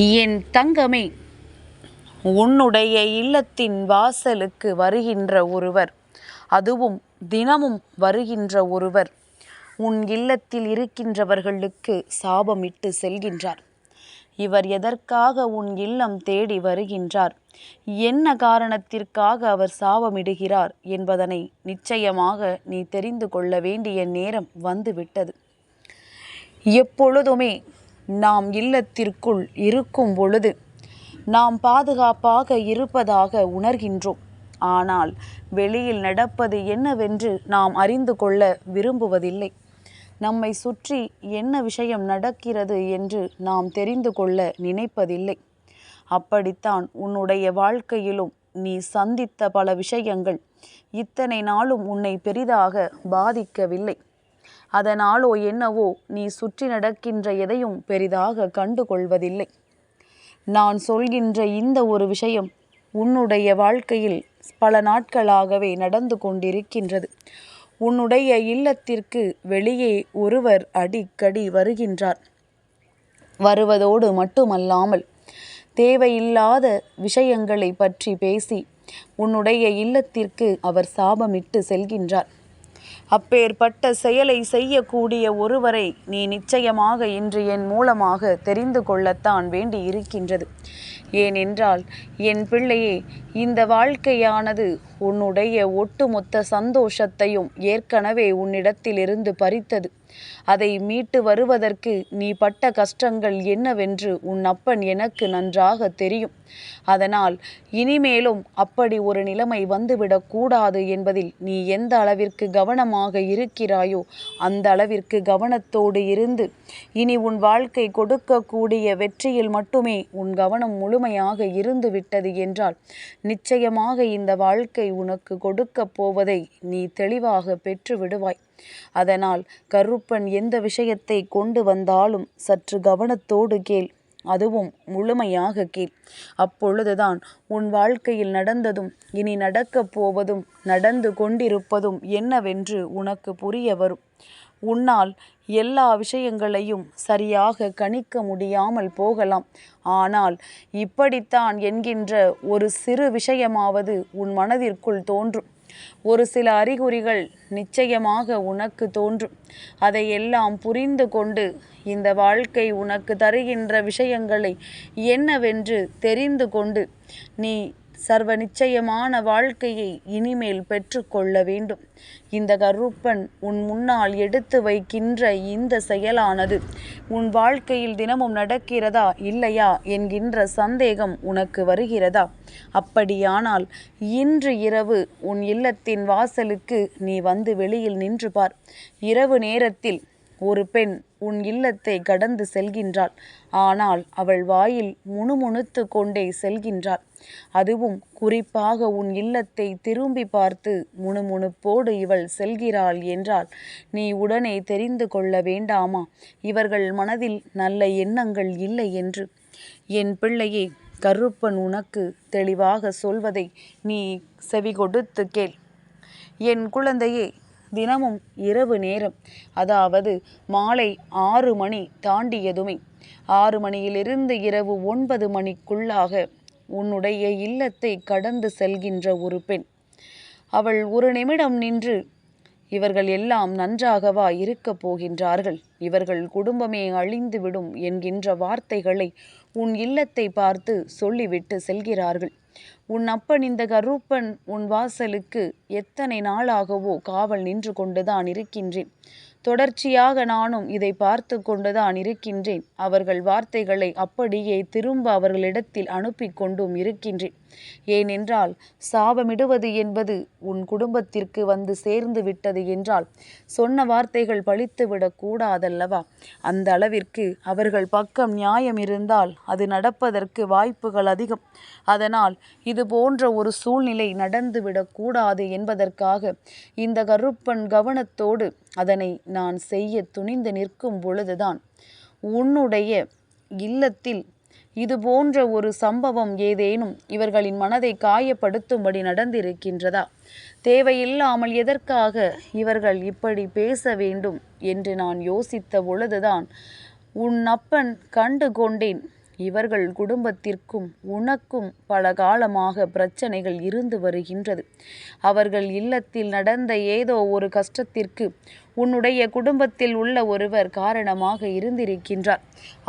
என் தங்கமே உன்னுடைய இல்லத்தின் வாசலுக்கு வருகின்ற ஒருவர் அதுவும் தினமும் வருகின்ற ஒருவர் உன் இல்லத்தில் இருக்கின்றவர்களுக்கு சாபமிட்டு செல்கின்றார். இவர் எதற்காக உன் இல்லம் தேடி வருகின்றார்? என்ன காரணத்திற்காக அவர் சாபமிடுகிறார் என்பதனை நிச்சயமாக நீ தெரிந்து கொள்ள வேண்டிய நேரம் வந்துவிட்டது. எப்பொழுதுமே நாம் இல்லத்திற்குள் இருக்கும் பொழுது நாம் பாதுகாப்பாக இருப்பதாக உணர்கின்றோம். ஆனால் வெளியில் நடப்பது என்னவென்று நாம் அறிந்து கொள்ள விரும்புவதில்லை. நம்மை சுற்றி என்ன விஷயம் நடக்கிறது என்று நாம் தெரிந்து கொள்ள நினைப்பதில்லை. அப்படித்தான் உன்னுடைய வாழ்க்கையிலும் நீ சந்தித்த பல விஷயங்கள் இத்தனை நாளும் உன்னை பெரிதாக பாதிக்கவில்லை. அதனாலோ என்னவோ நீ சுற்றி நடக்கின்ற எதையும் பெரிதாக கண்டு கொள்வதில்லை நான் சொல்கின்ற இந்த ஒரு விஷயம் உன்னுடைய வாழ்க்கையில் பல நாட்களாகவே நடந்து கொண்டிருக்கின்றது. உன்னுடைய இல்லத்திற்கு வெளியே ஒருவர் அடிக்கடி வருகின்றார். வருவதோடு மட்டுமல்லாமல் தேவையில்லாத விஷயங்களை பற்றி பேசி உன்னுடைய இல்லத்திற்கு அவர் சாபமிட்டு செல்கின்றார். அப்பேற்பட்ட செயலை செய்யக்கூடிய ஒருவரை நீ நிச்சயமாக இன்று என் மூலமாக தெரிந்து கொள்ளத்தான் வேண்டி இருக்கின்றது ஏனென்றால் என் பிள்ளையே இந்த வாழ்க்கையானது உன்னுடைய ஒட்டுமொத்த சந்தோஷத்தையும் ஏற்கனவே உன்னிடத்திலிருந்து பறித்தது. அதை மீட்டு வருவதற்கு நீ பட்ட கஷ்டங்கள் என்னவென்று உன் அப்பன் எனக்கு நன்றாக தெரியும். அதனால் இனிமேலும் அப்படி ஒரு நிலைமை வந்துவிடக்கூடாது என்பதில் நீ எந்த அளவிற்கு கவனமாக இருக்கிறாயோ அந்த அளவிற்கு கவனத்தோடு இருந்து இனி உன் வாழ்க்கை கொடுக்கக்கூடிய வெற்றியில் மட்டுமே உன் கவனம் முழுமையாக இருந்து விட்டது என்றால் நிச்சயமாக இந்த வாழ்க்கை உனக்கு கொடுக்கப் போவதை நீ தெளிவாக பெற்று விடுவாய் அதனால் கருப்பன் எந்த விஷயத்தை கொண்டு வந்தாலும் சற்று கவனத்தோடு கேள். அதுவும் முழுமையாக கேள். அப்பொழுதுதான் உன் வாழ்க்கையில் நடந்ததும் இனி நடக்கப் போவதும் நடந்து கொண்டிருப்பதும் என்னவென்று உனக்கு புரிய வரும். உன்னால் எல்லா விஷயங்களையும் சரியாக கணிக்க முடியாமல் போகலாம். ஆனால் இப்படித்தான் என்கின்ற ஒரு சிறு விஷயமாவது உன் மனதிற்குள் தோன்றும். ஒரு சில அறிகுறிகள் நிச்சயமாக உனக்கு தோன்றும். அதையெல்லாம் புரிந்து கொண்டு இந்த வாழ்க்கை உனக்கு தருகின்ற விஷயங்களை என்னவென்று தெரிந்து கொண்டு நீ சர்வ நிச்சயமான வாழ்க்கையை இனிமேல் பெற்றுக்கொள்ள வேண்டும். இந்த கருப்பன் உன் முன்னால் எடுத்து வைக்கின்ற இந்த செயலானது உன் வாழ்க்கையில் தினமும் நடக்கிறதா இல்லையா என்கின்ற சந்தேகம் உனக்கு வருகிறதா? அப்படியானால் இன்று இரவு உன் இல்லத்தின் வாசலுக்கு நீ வந்து வெளியில் நின்று பார். இரவு நேரத்தில் ஒரு பெண் உன் இல்லத்தை கடந்து செல்கின்றாள். ஆனால் அவள் வாயில் முணுமுணுத்து கொண்டே செல்கின்றாள். அதுவும் குறிப்பாக உன் இல்லத்தை திரும்பி பார்த்து முணுமுணுப்போடு இவள் செல்கிறாள் என்றால் நீ உடனே தெரிந்து கொள்ள வேண்டாமா? இவர்கள் மனதில் நல்ல எண்ணங்கள் இல்லை என்று. என் பிள்ளையே கருப்பன் உனக்கு தெளிவாக சொல்வதை நீ செவி கொடுத்து கேள். என் குழந்தையே தினமும் இரவு நேரம். அதாவது மாலை ஆறு மணி தாண்டியதுமே. ஆறு மணியிலிருந்து இரவு ஒன்பது மணிக்குள்ளாக உன்னுடைய இல்லத்தை கடந்து செல்கின்ற ஒரு பெண். அவள் ஒரு நிமிடம் நின்று இவர்கள் எல்லாம் நன்றாகவா இருக்கப் போகின்றார்கள். இவர்கள் குடும்பமே அழிந்துவிடும் என்கின்ற வார்த்தைகளை உன் இல்லத்தை பார்த்து சொல்லிவிட்டு செல்கிறார்கள். உன் அப்பன் இந்த கருப்பன் உன் வாசலுக்கு எத்தனை நாளாகவோ காவல் நின்று கொண்டுதான் இருக்கின்றேன். தொடர்ச்சியாக நானும் இதை பார்த்து கொண்டுதான் இருக்கின்றேன். அவர்கள் வார்த்தைகளை அப்படியே திரும்ப அவர்களிடத்தில் அனுப்பி கொண்டும் இருக்கின்றேன். ஏனென்றால் சாபமிடுவது என்பது உன் குடும்பத்திற்கு வந்து சேர்ந்து விட்டது என்றால் சொன்ன வார்த்தைகள் பழித்துவிடக் கூடாதல்லவா? அந்த அளவிற்கு அவர்கள் பக்கம் நியாயம் இருந்தால் அது நடப்பதற்கு வாய்ப்புகள் அதிகம். அதனால் இது போன்ற ஒரு சூழ்நிலை நடந்துவிடக் கூடாது என்பதற்காக இந்த கருப்பன் கவனத்தோடு அதனை நான் செய்ய துணிந்து நிற்கும் பொழுதுதான் உன்னுடைய இல்லத்தில் இது போன்ற ஒரு சம்பவம் ஏதேனும் இவர்களின் மனதை காயப்படுத்தும்படி நடந்திருக்கின்றதா? தேவையில்லாமல் எதற்காக இவர்கள் இப்படி பேச வேண்டும் என்று நான் யோசித்த பொழுதுதான் உன் அப்பன் கண்டு கொண்டேன். இவர்கள் குடும்பத்திற்கும் உனக்கும் பல காலமாக பிரச்சனைகள் இருந்து வருகின்றது. அவர்கள் இல்லத்தில் நடந்த ஏதோ ஒரு கஷ்டத்திற்கு உன்னுடைய குடும்பத்தில் உள்ள ஒருவர் காரணமாக இருந்திருக்கின்றார்.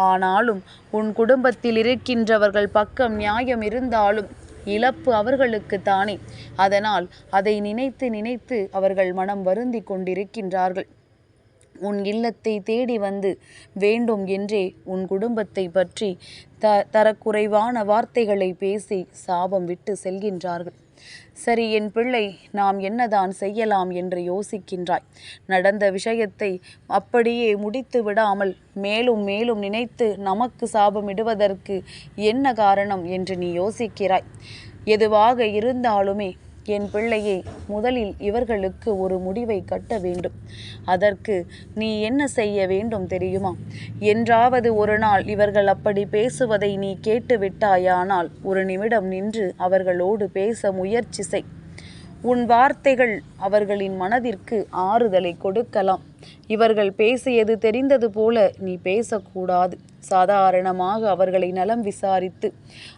ஆனாலும் உன் குடும்பத்தில் இருக்கின்றவர்கள் பக்கம் நியாயம் இருந்தாலும் இழப்பு அவர்களுக்கு தானே. அதனால் அதை நினைத்து நினைத்து அவர்கள் மனம் வருந்தி கொண்டிருக்கின்றார்கள். உன் இல்லத்தை தேடி வந்து வேண்டும் என்றே உன் குடும்பத்தை பற்றி த தரக்குறைவான வார்த்தைகளை பேசி சாபம் விட்டு செல்கின்றார்கள். சரி என் பிள்ளை நாம் என்னதான் செய்யலாம் என்று யோசிக்கின்றாய். நடந்த விஷயத்தை அப்படியே முடித்து விடாமல் மேலும் மேலும் நினைத்து நமக்கு சாபமிடுவதற்கு என்ன காரணம் என்று நீ யோசிக்கிறாய். எதுவாக இருந்தாலுமே என் பிள்ளையே முதலில் இவர்களுக்கு ஒரு முடிவை கட்ட வேண்டும். அதற்கு நீ என்ன செய்ய வேண்டும் தெரியுமா? என்றாவது ஒரு நாள் இவர்கள் அப்படி பேசுவதை நீ கேட்டு விட்டாயானால் ஒரு நிமிடம் நின்று அவர்களோடு பேச முயற்சி செய். உன் வார்த்தைகள் அவர்களின் மனதிற்கு ஆறுதலை கொடுக்கலாம். இவர்கள் பேசியது தெரிந்தது போல நீ பேசக்கூடாது. சாதாரணமாக அவர்களை நலம் விசாரித்து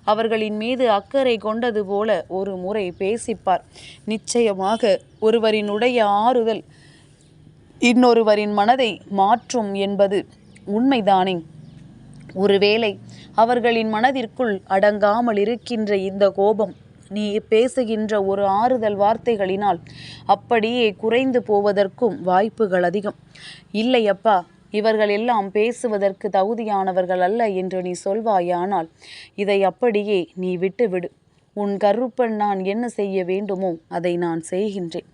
அவர்களின் மீது அக்கறை கொண்டது போல ஒரு முறை பேசிப்பார். நிச்சயமாக ஒருவரினுடைய ஆறுதல் இன்னொருவரின் மனதை மாற்றும் என்பது உண்மைதானே? ஒருவேளை அவர்களின் மனதிற்குள் அடங்காமல் இருக்கின்ற இந்த கோபம் நீ பேசுகின்ற ஒரு ஆறுதல் வார்த்தைகளினால் அப்படியே குறைந்து போவதற்கும் வாய்ப்புகள் அதிகம். இல்லையப்பா இவர்கள் எல்லாம் பேசுவதற்கு தகுதியானவர்கள் அல்ல என்று நீ சொல்வாயானால் இதை அப்படியே நீ விட்டுவிடு. உன் கருப்பன் நான் என்ன செய்ய வேண்டுமோ அதை நான் செய்கின்றேன்.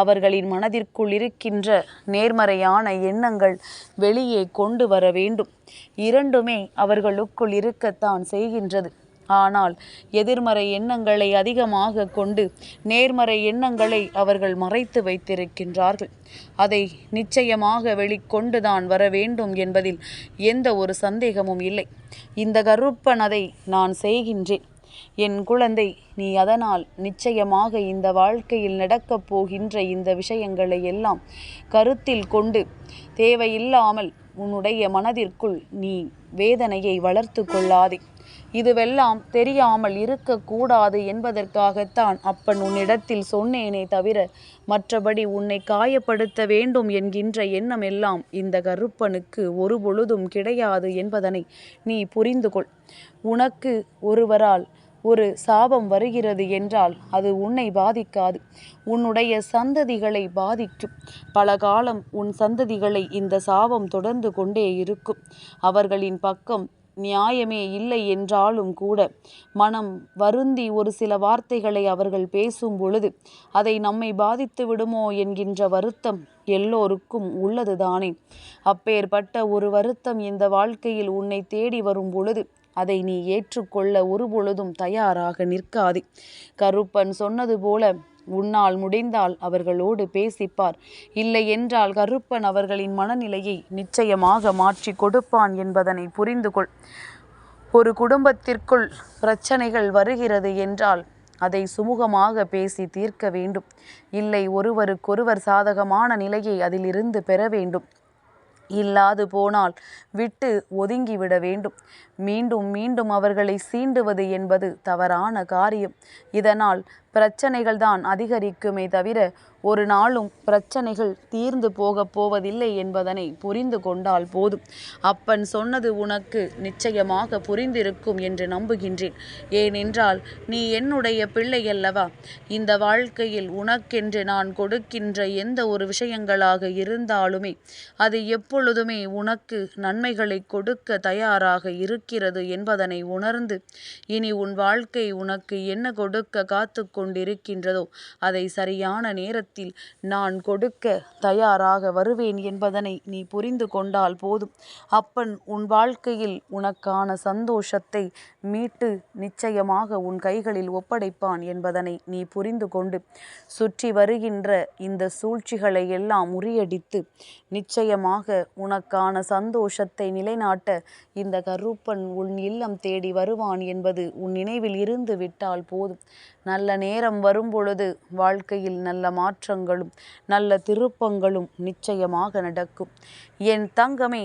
அவர்களின் மனதிற்குள் இருக்கின்ற நேர்மறையான எண்ணங்கள் வெளியே கொண்டு வர வேண்டும். இரண்டுமே அவர்களுக்குள் இருக்கத்தான் செய்கின்றது. ஆனால் எதிர்மறை எண்ணங்களை அதிகமாக கொண்டு நேர்மறை எண்ணங்களை அவர்கள் மறைத்து வைத்திருக்கின்றார்கள். அதை நிச்சயமாக வெளிக்கொண்டுதான் வர வேண்டும் என்பதில் எந்த ஒரு சந்தேகமும் இல்லை. இந்த கருப்பன் அதை நான் செய்கின்றேன். என் குழந்தை நீ அதனால் நிச்சயமாக இந்த வாழ்க்கையில் நடக்கப் போகின்ற இந்த விஷயங்களை எல்லாம் கருத்தில் கொண்டு தேவையில்லாமல் உன்னுடைய மனதிற்குள் நீ வேதனையை வளர்த்து கொள்ளாதே. இதுவெல்லாம் தெரியாமல் இருக்கக்கூடாது என்பதற்காகத்தான் அப்பன் உன்னிடத்தில் சொன்னேனே தவிர மற்றபடி உன்னை காயப்படுத்த வேண்டும் என்கின்ற எண்ணம் எல்லாம் இந்த கருப்பனுக்கு ஒரு பொழுதும் கிடையாது என்பதனை நீ புரிந்து கொள். உனக்கு ஒருவரால் ஒரு சாபம் வருகிறது என்றால் அது உன்னை பாதிக்காது. உன்னுடைய சந்ததிகளை பாதிக்கும். பல காலம் உன் சந்ததிகளை இந்த சாபம் தொடர்ந்து கொண்டே இருக்கும். அவர்களின் பக்கம் நியாயமே இல்லை என்றாலும் கூட மனம் வருந்தி ஒரு சில வார்த்தைகளை அவர்கள் பேசும் பொழுது அதை நம்மை பாதித்து விடுமோ என்கின்ற வருத்தம் எல்லோருக்கும் உள்ளதுதானே? அப்பேற்பட்ட ஒரு வருத்தம் இந்த வாழ்க்கையில் உன்னை தேடி வரும் பொழுது அதை நீ ஏற்றுக்கொள்ள ஒருபொழுதும் தயாராக நிற்காதே. கருப்பன் சொன்னது போல உன்னால் முடிந்தால் அவர்களோடு பேசிப்பார். இல்லை என்றால் கருப்பன் அவர்களின் மனநிலையை நிச்சயமாக மாற்றி கொடுப்பான் என்பதனை புரிந்து கொள். ஒரு குடும்பத்திற்குள் பிரச்சனைகள் வருகிறது என்றால் அதை சுமூகமாக பேசி தீர்க்க வேண்டும். இல்லை ஒருவருக்கொருவர் சாதகமான நிலையை அதிலிருந்து பெற வேண்டும். இல்லாது போனால் விட்டு ஒதுங்கிவிட வேண்டும். மீண்டும் மீண்டும் அவர்களை சீண்டுவது என்பது தவறான காரியம். இதனால் பிரச்சனைகள் தான் அதிகரிக்குமே தவிர ஒரு நாளும் பிரச்சனைகள் தீர்ந்து போகப் போவதில்லை என்பதனை புரிந்து கொண்டால் போதும். அப்பன் சொன்னது உனக்கு நிச்சயமாக புரிந்திருக்கும் என்று நம்புகின்றேன். ஏனென்றால் நீ என்னுடைய பிள்ளை அல்லவா இந்த வாழ்க்கையில் உனக்கென்று நான் கொடுக்கின்ற எந்த ஒரு விஷயங்களாக இருந்தாலுமே அது எப்பொழுதுமே உனக்கு நன்மைகளை கொடுக்க தயாராக இருக்கிறது என்பதனை உணர்ந்து இனி உன் வாழ்க்கை உனக்கு என்ன கொடுக்க காத்து கொண்டிருக்கின்றதோ? அதை சரியான நேரத்தில் நான் கொடுக்க தயாராக வருவேன் என்பதனை நீ புரிந்து கொண்டால் போதும். அப்பன் உன் வாழ்க்கையில் உனக்கான சந்தோஷத்தை மீட்டு நிச்சயமாக உன் கைகளில் ஒப்படைப்பான் என்பதனை நீ புரிந்து கொண்டு சுற்றி வருகின்ற இந்த சூழ்ச்சிகளை எல்லாம் முறியடித்து நிச்சயமாக உனக்கான சந்தோஷத்தை நிலைநாட்ட இந்த கருப்பன் உன் இல்லம் தேடி வருவான் என்பது உன் நினைவில் இருந்து விட்டால் போதும். நல்ல நேரம் வரும்பொழுது வாழ்க்கையில் நல்ல மாற்றங்களும் நல்ல திருப்பங்களும் நிச்சயமாக நடக்கும். என் தங்கமே